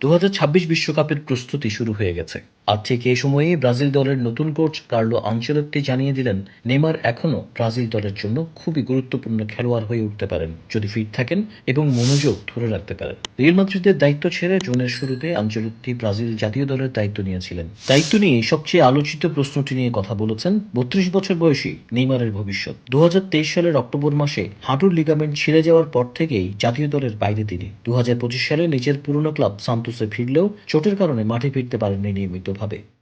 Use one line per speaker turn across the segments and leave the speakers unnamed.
দু বিশ্বকাপের প্রস্তুতি শুরু হয়ে গেছে। আর ঠিক এই সময়ে ব্রাজিল দলের নতুন কোচ কার্লো আঞ্চেলত্তি জানিয়ে দিলেন, নেইমার এখনও ব্রাজিল দলের জন্য খুবই গুরুত্বপূর্ণ খেলোয়াড় হয়ে উঠতে পারেন, যদি ফিট থাকেন এবং মনোযোগ ধরে রাখতে পারেন। রিয়াল মাদ্রিদের দায়িত্ব ছেড়ে জুনের শুরুতে আঞ্চেলত্তি ব্রাজিল জাতীয় দলের দায়িত্ব নিয়েছিলেন। দায়িত্ব নিয়ে সবচেয়ে আলোচিত প্রশ্নটি নিয়ে কথা বলেছেন বত্রিশ বছর বয়সী নেইমারের ভবিষ্যৎ। দু হাজার তেইশ সালের অক্টোবর মাসে হাঁটুর লিগামেন্ট ছিঁড়ে যাওয়ার পর থেকেই জাতীয় দলের বাইরে তিনি। দু হাজার পঁচিশ সালে নিজের পুরনো ক্লাব সান্তোসে ফিরলেও চোটের কারণে মাঠে ফিরতে পারেননি নিয়মিতভাবে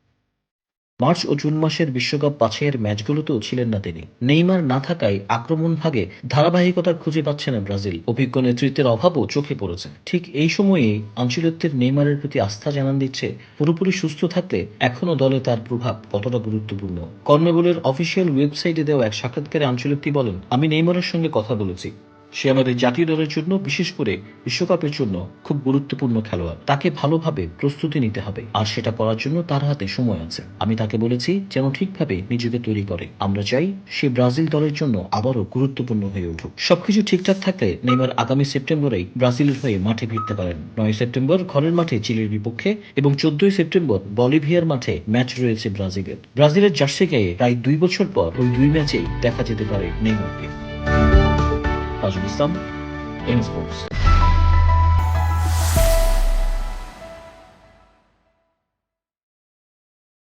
মার্চ ও জুন মাসের বিশ্বকাপ বাছাইয়ের ম্যাচগুলোতেও ছিলেন না তিনি। নেইমার না থাকায় আক্রমণ ভাগে ধারাবাহিকতা খুঁজে পাচ্ছে না ব্রাজিল। অভিজ্ঞ নেতৃত্বের অভাবও চোখে পড়েছে। ঠিক এই সময়েই আঞ্চলিকদের নেইমারের প্রতি আস্থা জানান দিচ্ছে, পুরোপুরি সুস্থ থাকলে এখনও দলে তার প্রভাব কতটা গুরুত্বপূর্ণ। কর্মবলের অফিসিয়াল ওয়েবসাইটে দেওয়া এক সাক্ষাৎকারে আঞ্চলিকটি বলেন, আমি নেইমারের সঙ্গে কথা বলেছি। সে আমাদের জাতীয় দলের জন্য, বিশেষ করে বিশ্বকাপের জন্য খুব গুরুত্বপূর্ণ খেলোয়াড়। তাকে ভালোভাবে প্রস্তুতি নিতে হবে, আর সেটা করার জন্য তার হাতে সময় আছে। আমি তাকে বলেছি যেন ঠিকভাবে নিজেকে তৈরি করে। আমরা চাই সে ব্রাজিল দলের জন্য আবারও গুরুত্বপূর্ণ হয়ে উঠুক। সবকিছু ঠিকঠাক থাকলে নেইমার আগামী সেপ্টেম্বরেই ব্রাজিলের হয়ে মাঠে ফিরতে পারেন। নয় সেপ্টেম্বর ঘরের মাঠে চিলির বিপক্ষে এবং চোদ্দই সেপ্টেম্বর বলিভিয়ার মাঠে ম্যাচ রয়েছে ব্রাজিলের। ব্রাজিলের জার্সি গায়ে প্রায় দুই বছর পর ওই দুই ম্যাচেই দেখা যেতে পারে নেইমারকে। Tacı Gülistan, Ems